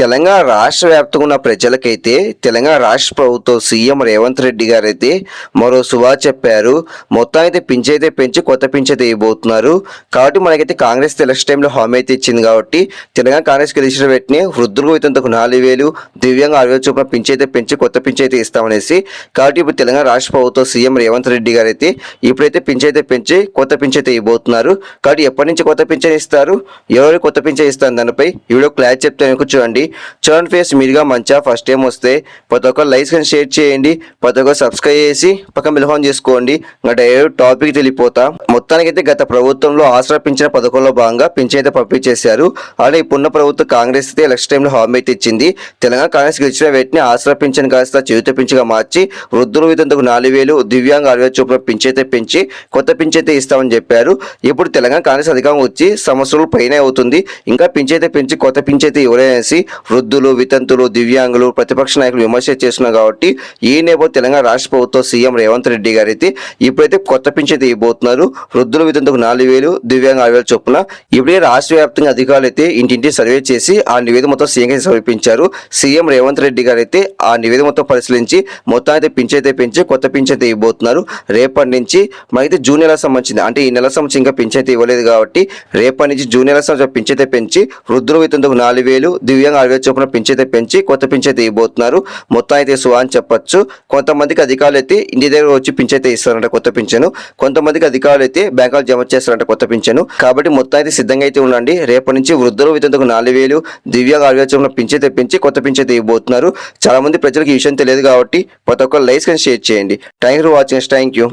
తెలంగాణ రాష్ట్ర వ్యాప్తంగా ఉన్న ప్రజలకైతే తెలంగాణ రాష్ట్ర ప్రభుత్వం సీఎం రేవంత్ రెడ్డి గారు అయితే మరో సువా చెప్పారు. మొత్తం అయితే పింఛైతే అయితే పెంచి కొత్త పింఛ్ అయితే ఇవ్వబోతున్నారు. కాబట్టి మనకైతే కాంగ్రెస్ ఎలక్షన్ టైంలో హామీ అయితే ఇచ్చింది కాబట్టి తెలంగాణ కాంగ్రెస్ గెలిచిన వెంటనే వృద్ధులకు ఇతంతకు నాలుగు వేలు దివ్యంగా అరవై వేల చొప్పున అయితే పెంచి కొత్త పింఛ్ అయితే ఇస్తామనేసి కాబట్టి ఇప్పుడు తెలంగాణ రాష్ట్ర ప్రభుత్వం సీఎం రేవంత్ రెడ్డి గారు అయితే ఇప్పుడైతే పింఛ్ అయితే పెంచి కొత్త పింఛ్ అయితే ఇవ్వబోతున్నారు. కాబట్టి ఎప్పటి నుంచి కొత్త పింఛన్ ఇస్తారు? ఎవరు కొత్త పింఛన్ ఇస్తారు? దానిపై ఈ వీడియో క్లాస్ చెప్తే చూడండి. చూడండి ఫేస్ మీరుగా మంచిగా ఫస్ట్ టైం వస్తే ప్రతి ఒక్కరు లైక్స్ కానీ షేర్ చేయండి. ప్రతి ఒక్కరు సబ్స్క్రైబ్ చేసి పక్కన బిల్ఫోన్ చేసుకోండి. ఇంకా డైరెక్ట్ టాపిక్ వెళ్ళిపోతా. మొత్తానికైతే గత ప్రభుత్వంలో ఆసరా పథకంలో భాగంగా పింఛన్ అయితే పంపించేశారు. అలాగే ఇప్పుడున్న ప్రభుత్వం కాంగ్రెస్ అయితే ఎలక్షన్ టైంలో హామీ అయితే ఇచ్చింది. తెలంగాణ కాంగ్రెస్ గెలిచిన వెంటనే ఆసరా పింఛన్ కాస్త జీవిత పింఛగా మార్చి వృద్ధుల విధంతకు నాలుగు వేలు దివ్యాంగ అరవై వేల చొప్పున పెంచి కొత్త పింఛైతే ఇస్తామని చెప్పారు. ఇప్పుడు తెలంగాణ కాంగ్రెస్ అధికారం వచ్చి సంవత్సరాలు పైన అవుతుంది. ఇంకా పింఛైతే పెంచి కొత్త పింఛైతే అయితే ఎవరైనా వృద్ధులు వితంతులు దివ్యాంగులు ప్రతిపక్ష నాయకులు విమర్శ చేస్తున్నారు కాబట్టి ఈ నేపథ్యం తెలంగాణ రాష్ట్ర ప్రభుత్వం సీఎం రేవంత్ రెడ్డి గారు అయితే ఇప్పుడైతే కొత్త పింఛన్ ఇవ్వబోతున్నారు వృద్ధుల వితంతుకు నాలుగు వేలు దివ్యాంగ ఆరు వేల చొప్పున ఇప్పుడే రాష్ట్ర వ్యాప్తంగా అధికారులు అయితే ఇంటింటి సర్వే చేసి ఆ నివేదిక మొత్తం సీఎం సమర్పించారు. సీఎం రేవంత్ రెడ్డి గారు అయితే ఆ నివేదిక మొత్తం పరిశీలించి మొత్తం అయితే పింఛైతే అయితే పెంచి కొత్త పింఛన్ అయితే ఇవ్వబోతున్నారు రేపటి నుంచి మనకైతే జూన్ నెల సంబంధించింది. అంటే ఈ నెల సంబంధించి ఇంకా పింఛన్ అయితే ఇవ్వలేదు కాబట్టి రేపటి నుంచి జూన్ నెల సంబంధించిన పింఛన్ అయితే పెంచి వృద్ధుల వితంతుకు నాలుగు వేలు దివ్యాంగ ఆరు చొప్పున పింఛన్ పెంచి కొత్త పింఛన్ ఇవ్వబోతున్నారు. మొత్తం అయితే సువా అని చెప్పొచ్చు. కొంతమందికి అధికారులు అయితే ఇంటి దగ్గర వచ్చి పింఛన్ ఇస్తారంట కొత్త పింఛను. కొంతమందికి అధికారులు అయితే బ్యాంకులు జమ చేస్తారంట కొత్త పింఛను. కాబట్టి మొత్తం అయితే సిద్ధంగా అయితే ఉండండి. రేపటి నుంచి వృద్ధులు వితంతుకు నాలుగు వేలు దివ్యాంగ ఆరు చొప్పున పింఛన్ పెంచి కొత్త పింఛన్ ఇవ్వబోతున్నారు. చాలా మంది ప్రజలకు ఈ విషయం తెలియదు కాబట్టి ప్రతి ఒక్కరు లైక్స్ కానీ షేర్ చేయండి. Thank you for watching. Thank you.